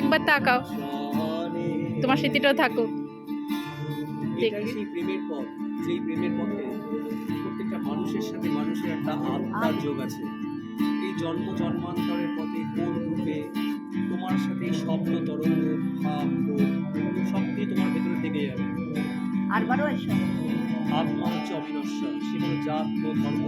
একবার তাকাও। তোমার স্মৃতিটাও থাকুক। এটাই সেই প্রেমের পথ। যেই প্রেমের পথে প্রত্যেকটা মানুষের সাথে মানুষের একটা আত্মার যোগ আছে। এই জন্ম জন্মান্তরের পথে কোন রূপে তোমার সাথে স্বপ্ন তরঙ্গ ভাব তোমার ভেতরে থেকে যাবে। আরবারও আত্মা হচ্ছে অবিনশ্বর। সে কোনো জাত ও ধর্ম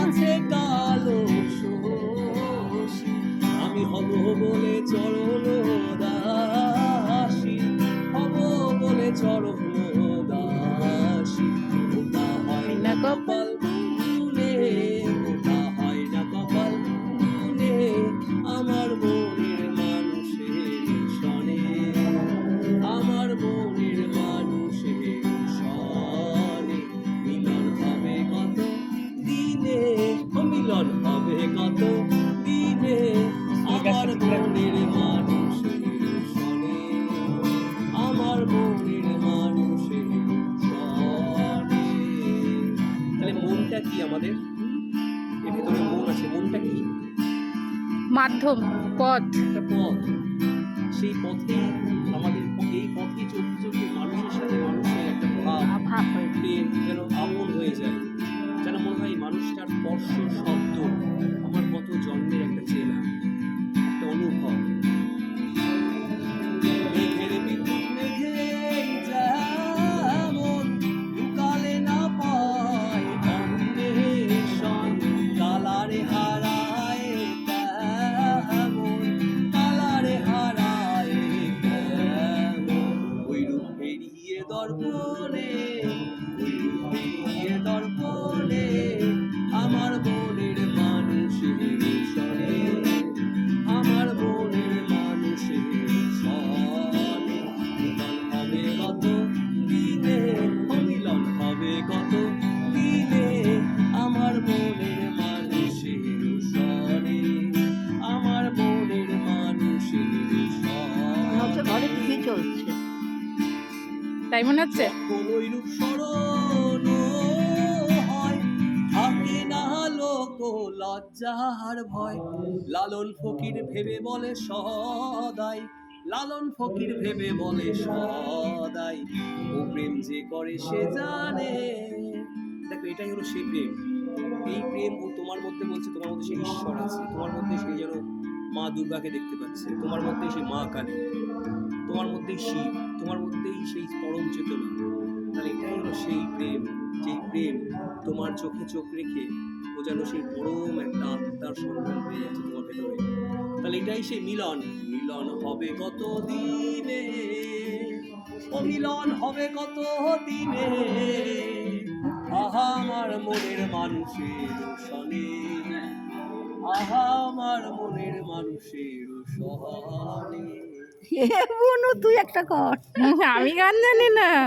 আছে কালো। আমি হব বলে চরণ দাসী। হব বলে চরণ দাসী। হয় না কপাল মানুষের সনে আমার মনের মানুষের সনে। তাহলে মনটা কি আমাদের? এর ভেতরে মন আছে মনটা কি? মাধ্যম পথ। একটা পথ। সেই পথে আমাদের এই পথে চলতে চলতে মানুষের সাথে মানুষের একটা ভাব ভাব হয়ে প্রেম যেন আপন হয়ে যায়। যেন মনে হয় মানুষটার স্পর্শ শব্দ তাই মনে হচ্ছে? লজ্জার ভয় লালন ফকির ভেবে বলে সদাই, লালন ফকির ভেবে বলে সদাই। ও প্রেম যে করে সে জানে। দেখো, এটাই হলো সেই প্রেম। এই প্রেম ও তোমার মধ্যে বলছে, তোমার মধ্যে সেই ঈশ্বর আছে। তোমার মধ্যে সে যেন মা দুর্গাকে দেখতে পাচ্ছে। তোমার মধ্যে সেই মা কালী। তোমার মধ্যে শিব। তোমার মধ্যেই সেই পরম চেতনা। তাহলে এটাই হলো সেই প্রেম, যেই প্রেম তোমার চোখে চোখ রেখে ও যেন সেই পরম একটা আত্মার সন্ধান পেয়ে যাচ্ছে তোমার ভেতরে। তাহলে এটাই সেই মিলন। মিলন হবে কত দিনে ও মিলন হবে কত দিনে আহা আমার মনের মানুষের সনে। আহা আমার মনের মানুষের সহনে। বুনু তুই একটা কর। আমি গান জানি না।